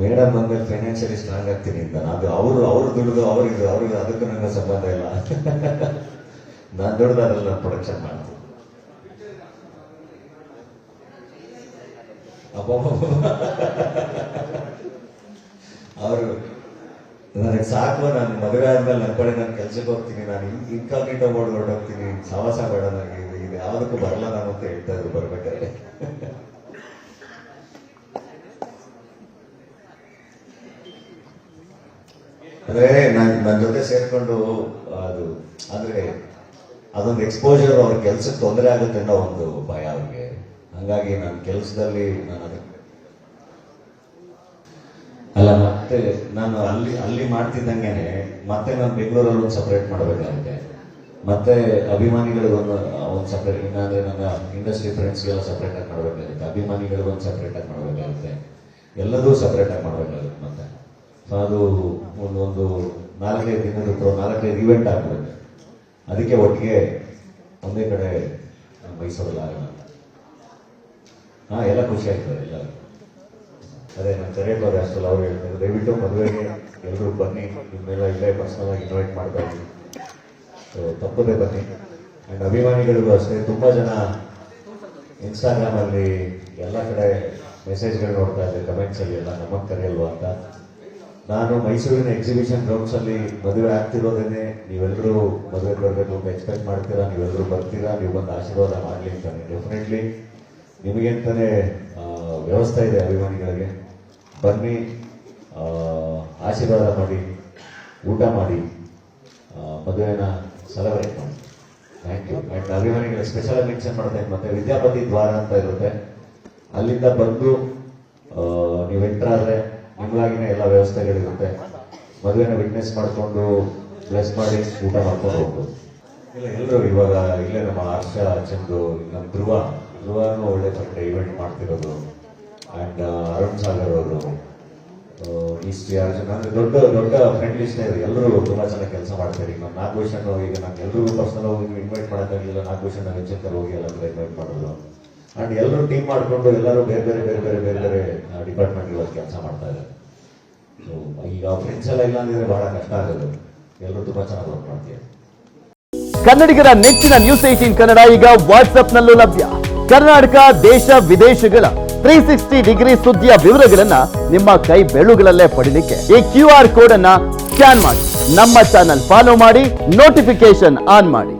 Madam ಬಂದ್ಮೇಲೆ financially strong ಆಗ್ತೀನಿ ಅಂತ ಅದು ಅವರು, ಅವ್ರು ದುಡ್ದು ಅವ್ರಿಗೆ ಅವ್ರಿಗೆ ಅದಕ್ಕೂ ನನಗೆ ಸಂಬಂಧ ಇಲ್ಲ. ನಾನು ದುಡ್ದು ಅದ್ರಲ್ಲಿ ನಾನು ಪ್ರೊಡಕ್ಷನ್ ಮಾಡ್ತೀನಿ. ಅವರು, ನನಗೆ ಸಾಕು, ನಾನು ಮದುವೆ ಆದ್ಮೇಲೆ ನನ್ನ ಕಡೆ ನಾನು ಕೆಲ್ಸಕ್ಕೆ ಹೋಗ್ತೀನಿ, ನಾನು ಇನ್ಕಾಗ್ನಿಟೋ ಬೋರ್ಡ್ ಹೊರಟೋಗ್ತೀನಿ. ಸಾಹಸ ಬೇಡ ನನಗೆ ಇದು ಇದು ಯಾವುದಕ್ಕೂ ಬರಲ್ಲ ನಾನು ಅಂತ ಹೇಳ್ತಾ ಇದ್ರು ಬರ್ಬೇಕಾದ್ರೆ. ಅಂದ್ರೆ ನಾನು ನನ್ನ ಜೊತೆ ಸೇರ್ಕೊಂಡು, ಅದು ಅಂದ್ರೆ ಅದೊಂದು ಎಕ್ಸ್ಪೋಜರ್ ಅವ್ರ ಕೆಲ್ಸಕ್ಕೆ ತೊಂದರೆ ಆಗುತ್ತೆ ಅನ್ನೋ ಒಂದು ಭಯ ಅವ್ರಿಗೆ. ಹಂಗಾಗಿ ನನ್ನ ಕೆಲಸದಲ್ಲಿ ನಾನು ಅದಕ್ಕೆ ಅಲ್ಲ, ಮತ್ತೆ ನಾನು ಅಲ್ಲಿ ಅಲ್ಲಿ ಮಾಡ್ತಿದ್ದಂಗೆ ಮತ್ತೆ ನಾನು ಬೆಂಗಳೂರಲ್ಲಿ ಒಂದು ಸಪ್ರೇಟ್ ಮಾಡಬೇಕಾಗುತ್ತೆ. ಮತ್ತೆ ಅಭಿಮಾನಿಗಳಿಗೊಂದು ಒಂದು ಸಪ್ರೇಟ್ ಇನ್ನಾದ್ರೆ ನನ್ನ ಇಂಡಸ್ಟ್ರಿ ಫ್ರೆಂಡ್ಸ್ಗೆಲ್ಲ ಸಪ್ರೇಟ್ ಆಗಿ ಮಾಡಬೇಕಾಗುತ್ತೆ. ಅಭಿಮಾನಿಗಳಿಗೊಂದು ಸಪ್ರೇಟ್ ಆಗಿ ಮಾಡಬೇಕಾಗುತ್ತೆ. ಎಲ್ಲದೂ ಸಪ್ರೇಟಾಗಿ ಮಾಡಬೇಕಾಗುತ್ತೆ ಮತ್ತೆ. ಅದು ಒಂದೊಂದು ಒಂದು ನಾಲ್ಕೈದು ದಿನದ ನಾಲ್ಕೈದು ಇವೆಂಟ್ ಆಗ್ತದೆ ಅದಕ್ಕೆ ಒಟ್ಟಿಗೆ ಒಂದೇ ಕಡೆ ಮೈಸೂರಲ್ಲಿ ಆಗಲ್ಲ. ಹಾ, ಎಲ್ಲ ಖುಷಿ ಆಗ್ತದೆ ಎಲ್ಲ ಅದೇ ನಾನು ಕರೆಯೋದು ಅಷ್ಟಲ್ಲ ಅವ್ರು ಹೇಳ್ತಾರೆ ದಯವಿಟ್ಟು ಮದುವೆಗೆ ಎಲ್ಲರೂ ಬನ್ನಿ, ನಿಮ್ಮೆಲ್ಲ ಇಲ್ಲೇ ಪರ್ಸನಲ್ ಆಗಿ ಇನ್ವೈಟ್ ಇದ್ವಿ ಸೊ ತಪ್ಪದೆ ಬನ್ನಿ. ಅಂಡ್ ಅಭಿಮಾನಿಗಳಿಗೂ ಅಷ್ಟೇ, ತುಂಬ ಜನ ಇನ್ಸ್ಟಾಗ್ರಾಮ್ ಅಲ್ಲಿ ಎಲ್ಲ ಕಡೆ ಮೆಸೇಜ್ಗಳು ನೋಡ್ತಾ ಇದ್ದಾರೆ ಕಮೆಂಟ್ಸಲ್ಲಿ ಎಲ್ಲ ನಮ್ಮ ಕರೆಯಲ್ವಾ ಅಂತ. ನಾನು ಮೈಸೂರಿನ ಎಕ್ಸಿಬಿಷನ್ ಗ್ರೌಂಡ್ಸ್ ಅಲ್ಲಿ ಮದುವೆ ಆಗ್ತಿರೋದೇನೆ. ನೀವೆಲ್ಲರೂ ಮದುವೆ ಬರಬೇಕು ಅಂತ ಎಕ್ಸ್ಪೆಕ್ಟ್ ಮಾಡ್ತೀರಾ? ನೀವೆಲ್ಲರೂ ಬರ್ತೀರಾ? ನೀವು ಬಂದು ಆಶೀರ್ವಾದ ಮಾಡಲಿ ಅಂತಾನೆ ಡೆಫಿನೆಟ್ಲಿ ನಿಮಗೆ ಅಂತಾನೆ ವ್ಯವಸ್ಥೆ ಇದೆ ಅಭಿಮಾನಿಗಳಿಗೆ. ಬನ್ನಿ ಆಶೀರ್ವಾದ ಮಾಡಿ, ಊಟ ಮಾಡಿ ಮದುವೆನ ಸೆಲೆಬ್ರೇಟ್ ಮಾಡಿ. ಥ್ಯಾಂಕ್ ಯು ಆ್ಯಂಡ್ ಅಭಿಮಾನಿಗಳ ಸ್ಪೆಷಲ್ ಮೆನ್ಷನ್ ಮಾಡ್ತೇನೆ ಮತ್ತೆ ವಿದ್ಯಾಪತಿ ದ್ವಾರ ಅಂತ ಇರುತ್ತೆ. ಅಲ್ಲಿಂದ ಬಂದು ನೀವು ನೀವು ಎಂಟರ್ ಆದ್ರೆ ನಿಮಗಾಗಿನೇ ಎಲ್ಲ ವ್ಯವಸ್ಥೆಗಳಿರುತ್ತೆ. ಮದುವೆನ ವಿಟ್ನೆಸ್ ಮಾಡಿಕೊಂಡು ಬ್ಲೆಸ್ ಮಾಡಿ ಊಟ ಮಾಡ್ಕೊಂಡು ಹೋಗ್ಬೋದು. ಇಲ್ಲ, ಎಲ್ಲರೂ ಇವಾಗ ಇಲ್ಲೇ ನಮ್ಮ ಹರ್ಷ ಚಂದು, ನಮ್ಮ ಧ್ರುವ. ಧ್ರುವನು ಒಳ್ಳೆ ತಂಡ ಇವೆಂಟ್ ಮಾಡ್ತಿರೋದು. ಅಂಡ್ ಅರುಣ್ ಸಾಗರ್ ಅವರು. ಇಷ್ಟು ಅರ್ಜುನ್ ಅಂದ್ರೆ ದೊಡ್ಡ ದೊಡ್ಡ ಫ್ರೆಂಡ್ ಲಿಸ್ಟ್ ಇದೆ. ಎಲ್ಲರೂ ತುಂಬಾ ಚೆನ್ನಾಗಿ ಕೆಲಸ ಮಾಡ್ತಾರೆ. ಈಗ ನಮ್ಮ ನಾಗಭೂಷಣ್ ಈಗ ನಾನು ಎಲ್ಲರಿಗೂ ಪರ್ಸನಲ್ ಹೋಗಿ ಇನ್ವೈಟ್ ಮಾಡೋಕ್ಕಾಗಲಿಲ್ಲ. ನಾಗಭೂಷಣ್ ವರ್ಷ ಹೋಗಿ ಎಲ್ಲ ಇನ್ವೈಟ್ ಮಾಡೋದು. ಅಂಡ್ ಎಲ್ಲರೂ ಟೀಮ್ ಮಾಡ್ಕೊಂಡು ಎಲ್ಲರೂ ಬೇರೆ ಬೇರೆ ಬೇರೆ ಬೇರೆ ಬೇರೆ ಬೇರೆ ಡಿಪಾರ್ಟ್ಮೆಂಟ್ ಇವತ್ತು ಕೆಲಸ ಮಾಡ್ತಾ ಇದ್ದಾರೆ. ಸೊ ಈಗ ಫ್ರೆಂಡ್ಸ್ ಎಲ್ಲ ಇಲ್ಲ ಅಂದ್ರೆ ಬಹಳ ಕಷ್ಟ ಆಗೋದು. ಎಲ್ಲರೂ ತುಂಬಾ ಚೆನ್ನಾಗಿ ವರ್ಕ್ ಮಾಡ್ತೀವಿ. ಕನ್ನಡಿಗರ ನೆಚ್ಚಿನ ನ್ಯೂಸ್ ಏಟೀನ್ ಕನ್ನಡ ಈಗ ವಾಟ್ಸ್ಆಪ್ನಲ್ಲೂ ಲಭ್ಯ. ಕರ್ನಾಟಕ, ದೇಶ, ವಿದೇಶಗಳ ತ್ರೀ ಸಿಕ್ಸ್ಟಿ ಡಿಗ್ರಿ ಸುದ್ದಿಯ ವಿವರಗಳನ್ನ ನಿಮ್ಮ ಕೈ ಬೆಳುಗಳಲ್ಲೇ ಪಡೀಲಿಕ್ಕೆ ಈ ಕ್ಯೂ ಆರ್ ಕೋಡ್ ಅನ್ನ ಸ್ಕ್ಯಾನ್ ಮಾಡಿ. ನಮ್ಮ ಚಾನಲ್ ಫಾಲೋ ಮಾಡಿ ನೋಟಿಫಿಕೇಶನ್ ಆನ್ ಮಾಡಿ.